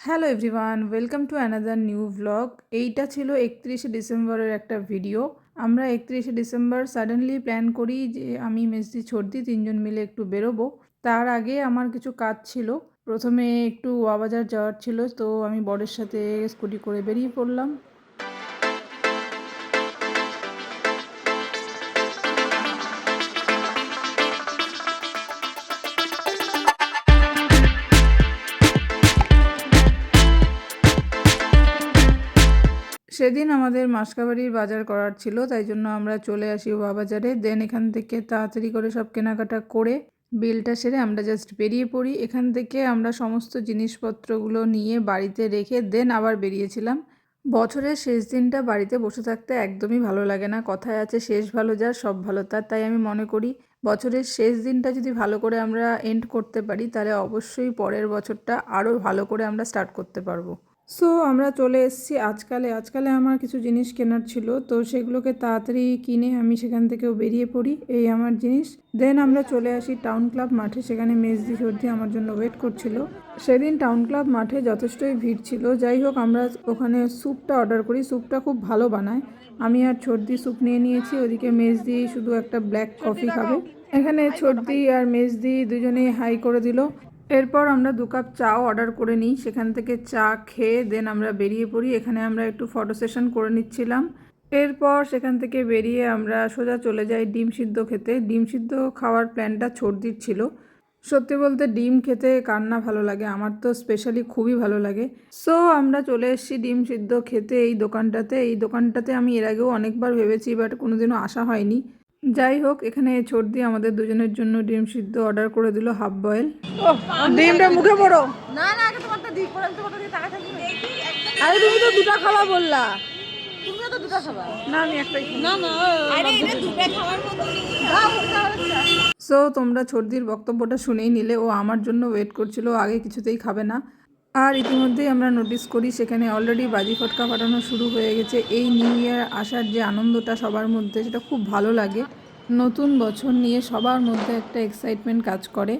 Hello everyone welcome to another new blog এইটা ছিল একত্রিশে ডিসেম্বরের একটা ভিডিও আমরা একত্রিশে ডিসেম্বর সাডেনলি প্ল্যান করি যে আমি মেসদি ছর্দি তিনজন মিলে একটু বেরোবো। তার আগে আমার কিছু কাজ ছিল। প্রথমে একটু ওয়াবাজার যাওয়ার ছিল, তো আমি বরের সাথে স্কুটি করে বেরিয়ে পড়লাম। সেদিন আমাদের মাসকাবাড়ির বাজার করার ছিল, তাই জন্য আমরা চলে আসি বাজারে দেন এখান থেকে তাড়াতাড়ি করে সব কেনাকাটা করে বিলটা সেরে আমরা জাস্ট বেরিয়ে পড়ি। এখান থেকে আমরা সমস্ত জিনিসপত্রগুলো নিয়ে বাড়িতে রেখে দেন আবার বেরিয়েছিলাম। বছরের শেষ দিনটা বাড়িতে বসে থাকতে একদমই ভালো লাগে না। কথায় আছে, শেষ ভালো যার সব ভালো তার তাই আমি মনে করি বছরের শেষ দিনটা যদি ভালো করে আমরা এন্ড করতে পারি, তাহলে অবশ্যই পরের বছরটা আরও ভালো করে আমরা স্টার্ট করতে পারব। সো আমরা চলে এসেছি আজকালে। আজকালে আমার কিছু জিনিস কেনার ছিল তো সেগুলোকে তাড়াতাড়ি কিনে আমি সেখান থেকেও বেরিয়ে পড়ি এই আমার জিনিস। দেন আমরা চলে আসি টাউন ক্লাব মাঠে সেখানে মেজদি সর্দি আমার জন্য ওয়েট করছিল। সেদিন টাউন ক্লাব মাঠে যথেষ্টই ভিড় ছিল। যাই হোক আমরা ওখানে স্যুপটা অর্ডার করি। স্যুপটা খুব ভালো বানায়। আমি আর ছর্দি স্যুপ নিয়ে নিয়েছি ওদিকে মেজদি শুধু একটা ব্ল্যাক কফি খাবে। এখানে ছর্দি আর মেজদি দুজনেই হাই করে দিল। এরপর আমরা দু কাপ চাও অর্ডার করে নিই। সেখান থেকে চা খেয়ে দেন আমরা বেরিয়ে পড়ি। এখানে আমরা একটু ফটো সেশন করে নিচ্ছিলাম। এরপর সেখান থেকে বেরিয়ে আমরা সোজা চলে যাই ডিম সিদ্ধ খেতে। ডিম সিদ্ধ খাওয়ার প্ল্যানটা ছর্দির ছিল। সত্যি বলতে ডিম খেতে কার না ভালো লাগে? আমার তো স্পেশালি খুবই ভালো লাগে। সো আমরা চলে এসেছি ডিম সিদ্ধ খেতে এই দোকানটাতে। এই দোকানটাতে আমি এর আগেও অনেকবার ভেবেছি বাট কোনোদিনও আসা হয়নি। যাই হোক এখানে ছর্দি আমাদের দুজনের জন্য ডিম সিদ্ধ অর্ডার করে দিল হাফ বয়েল। ডিমটা মুখে পড়ো। না না আগে তোমারটা দিই পরে আমি তোমারটা দিয়ে আরে তুমি তো দুটা খাওয়া বললা। তুমিও তো দুটো খাবা। না আমি একটাই না না আরে এটা দুটো খাওয়ার মতো সো তোমরা ছর্দির বক্তব্যটা শুনেই নিলে। ও আমার জন্য ওয়েট করছিল ও আগে কিছুতেই খাবে না। আর ইতিমধ্যেই আমরা নোটিস করি, সেখানে অলরেডি বাজি ফটকা ফাটানো শুরু হয়ে গেছে। এই নিউ ইয়ার আসার যে আনন্দটা সবার মধ্যে, সেটা খুব ভালো লাগে। নতুন বছর নিয়ে সবার মধ্যে একটা এক্সাইটমেন্ট কাজ করে।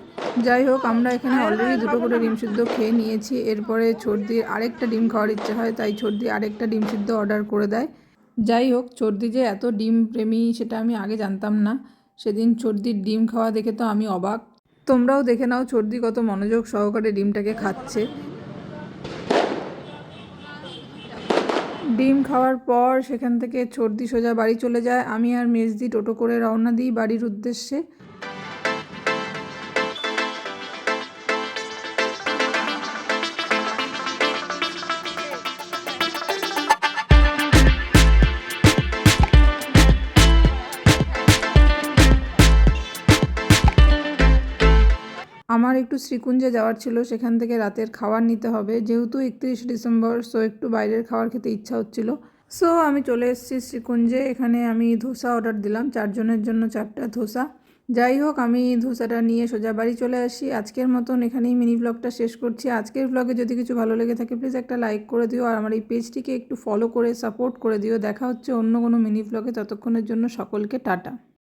যাই হোক, আমরা এখানে অলরেডি দুটো করে ডিম সিদ্ধ খেয়ে নিয়েছি। এরপরে ছর্দির আরেকটা ডিম খাওয়ার ইচ্ছে হয়, তাই ছর্দি আরেকটা ডিম সিদ্ধ অর্ডার করে দেয়। যাই হোক, চর্দি যে এত ডিম প্রেমী, সেটা আমি আগে জানতাম না। সেদিন চর্দির ডিম খাওয়া দেখে তো আমি অবাক। তোমরাও দেখে নাও চর্দি কত মনোযোগ সহকারে ডিমটাকে খাচ্ছে। ডিম খাওয়ার পর সেখান থেকে ছর্দি সোজা বাড়ি চলে যায়। আমি আর মেজদি টোটো করে রওনা দিই বাড়ির উদ্দেশ্যে। আমার একটু শ্রীকুঞ্জে যাওয়ার ছিল, সেখান থেকে রাতের খাবার নিতে হবে। যেহেতু একত্রিশ ডিসেম্বর সো একটু বাইরের খাবার খেতে ইচ্ছা হচ্ছিল। সো আমি চলে এসেছি শ্রীকুঞ্জে। এখানে আমি ধোসা অর্ডার দিলাম, চারজনের জন্য চারটা ধোসা। যাই হোক, আমি ধোসাটা নিয়ে সোজা বাড়ি চলে আসি। আজকের মতন এখানেই মিনি ব্লগটা শেষ করছি। আজকের ব্লগে যদি কিছু ভালো লেগে থাকে প্লিজ একটা লাইক করে দিও। আর আমার এই পেজটিকে একটু ফলো করে সাপোর্ট করে দিও। দেখা হচ্ছে অন্য কোনো মিনি ব্লগে ততক্ষণের জন্য সকলকে টাটা।